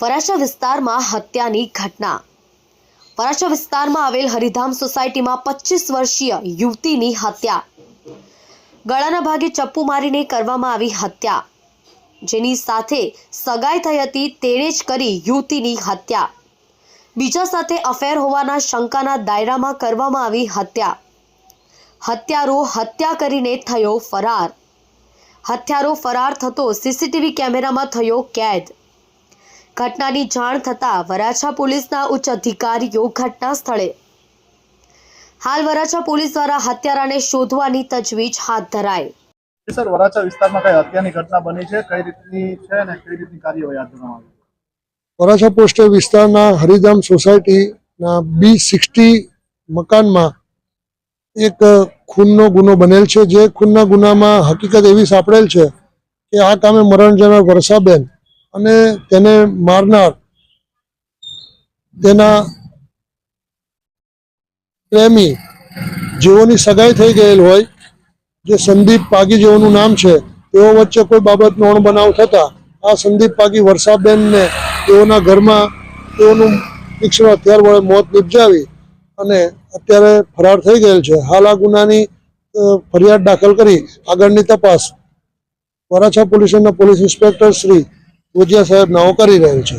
વરાછા વિસ્તારમાં હત્યાની ઘટના. વરાછા વિસ્તારમાં આવેલ હરિધામ સોસાયટીમાં પચીસ વર્ષીય યુવતીની હત્યા. ગળાના ભાગે ચપ્પુ મારીને કરવામાં આવી હત્યા. જેની સાથે સગાઈ થઈ હતી તેણે જ કરી યુવતીની હત્યા. બીજા સાથે અફેર હોવાના શંકાના દાયરામાં કરવામાં આવી હત્યા. હત્યારો હત્યા કરીને થયો ફરાર. હત્યારો ફરાર થતો સીસીટીવી કેમેરામાં થયો કેદ. ઘટનાની જાણ થતાં વરાછા પોલીસના ઉચ્ચ અધિકારીઓ ઘટના સ્થળે. હાલ વરાછા પોલીસ દ્વારા હત્યારાને શોધવાની તજવીજ હાથ ધરાઈ. સર વરાછા વિસ્તારમાં કઈ હત્યાની ઘટના બની છે? કઈ રીતની છે અને કઈ રીતની કાર્યવાહી હાથ ધરવામાં આવી? વરાછા પોસ્ટ વિસ્તારના હરિધામ સોસાયટીના બી સિક્સટી મકાનમાં એક ખૂનનો ગુનો બનેલ છે. જે ખૂનના ગુનામાં હકીકત એવી સાંપડેલ છે કે આ કામે મરણ જનાર વર્ષાબેન અને તેને મારનાર તેના પ્રેમી જેઓની સગાઈ થઈ ગયેલ હોય, જે સંદીપ પાગી જેઓનું નામ છે, તેઓ વચ્ચે કોઈ બાબતનો અણબનાવ થતા આ સંદીપ પાગી વર્ષાબેનને તેઓના ઘરમાં તેઓનું તીક્ષ્ણ હથિયાર વડે મોત નિપજાવી અને અત્યારે ફરાર થઈ ગયેલ છે. હાલ આ ગુનાની ફરિયાદ દાખલ કરી આગળની તપાસ Varachha police police inspector Shri Bhujiya સાહેબ નાઓ કરી રહેલ છે.